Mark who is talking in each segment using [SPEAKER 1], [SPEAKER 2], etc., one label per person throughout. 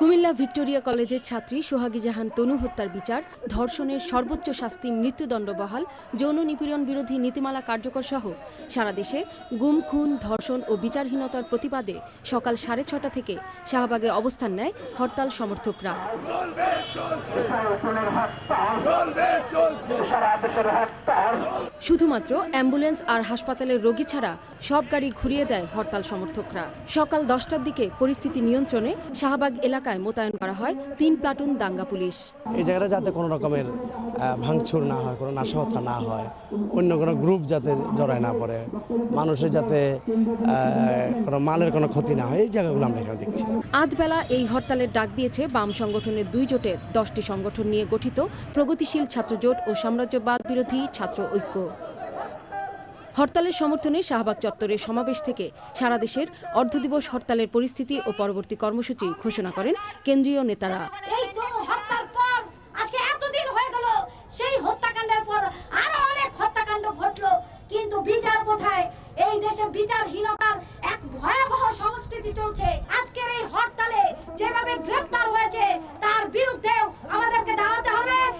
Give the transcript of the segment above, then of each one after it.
[SPEAKER 1] Comilla Victoria কলেজের ছাত্রী সোহাগী জাহান তনু হত্যার বিচার, ধর্ষণের সর্বোচ্চ শাস্তি, মৃত্যুদণ্ড বহাল, যৌন নিপীড়ন বিরোধী নীতিমালা কার্যকর সহ। সারা দেশে গুম, খুন, ধর্ষণ ও বিচারহীনতার প্রতিবাদে সকাল সাড়ে ছটা থেকে শাহবাগে অবস্থান নেয় হরতাল সমর্থকরা। শুধুমাত্র অ্যাম্বুলেন্স আর হাসপাতালের রোগী ছাড়া সব গাড়ি ঘুরিয়ে দেয় হরতাল সমর্থকরা। সকাল দশটার দিকে পরিস্থিতি নিয়ন্ত্রণে শাহবাগ এলাকায় মোতায়েন করা হয় তিন প্লাটুন দাঙ্গা পুলিশ।
[SPEAKER 2] এই জায়গাটা যাতে কোনো রকমের ভাঙচুর না হয় কোনো নাশকতা না হয় অন্য কোনো গ্রুপ যাতে জড়ায় না পড়ে মানুষের যাতে কোনো মালের কোনো ক্ষতি না হয় এই জায়গাগুলো আমরা এখানে দেখছি।
[SPEAKER 1] আধবেলা এই হরতালের ডাক দিয়েছে বাম সংগঠনের দুই জোটের দশটি সংগঠন নিয়ে গঠিত প্রগতিশীল ছাত্র জোট ও সাম্রাজ্যবাদ বিরোধী ছাত্র ঐক্য। হরতালের সমর্থনে শাহবাগ চত্বরের সমাবেশ থেকে সারা দেশের অর্ধদিবস হরতালের পরিস্থিতি ও পরবর্তী কর্মসূচি ঘোষণা করেন কেন্দ্রীয় নেতারা।
[SPEAKER 3] বিচারহীনতার এক ভয়াবহ সংস্কৃতি চলছে। আজকের এই হরতালে যেভাবে গ্রেফতার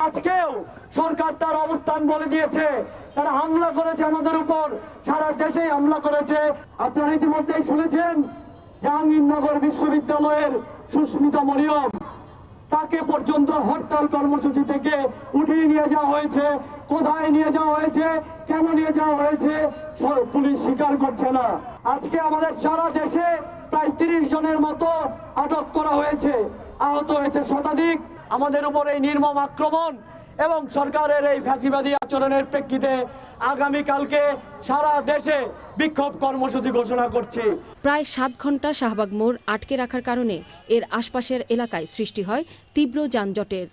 [SPEAKER 4] আজকেও সরকার তার অবস্থান বলে দিয়েছে। তারা হামলা করেছে আমাদের উপর। সারা দেশে হামলা করেছে। আপনারা ইতিমধ্যেই শুনেছেন, জাহাঙ্গীরনগর বিশ্ববিদ্যালয়ের সুস্মিতা মরিয়ম। তাকে পর্যন্ত হরতাল কর্মসূচি থেকে উঠিয়ে নিয়ে যাওয়া হয়েছে। কোথায় নিয়ে যাওয়া হয়েছে? কেন নিয়ে যাওয়া হয়েছে? পুলিশ স্বীকার করছে না। আজকে আমাদের সারা দেশে প্রায় তিরিশ জনের মতো আটক করা হয়েছে। আহত হয়েছে শতাধিক। আমাদের উপর এই নির্মম আক্রমণ এবং সরকারের এই ফ্যাসিবাদী আচরণের প্রেক্ষিতে আগামীকালকে সারা দেশে বিক্ষোভ কর্মসূচি ঘোষণা করছে।
[SPEAKER 1] প্রায় সাত ঘণ্টা শাহবাগ মোড় আটকে রাখার কারণে এর আশপাশের এলাকায় সৃষ্টি হয় তীব্র যানজটের।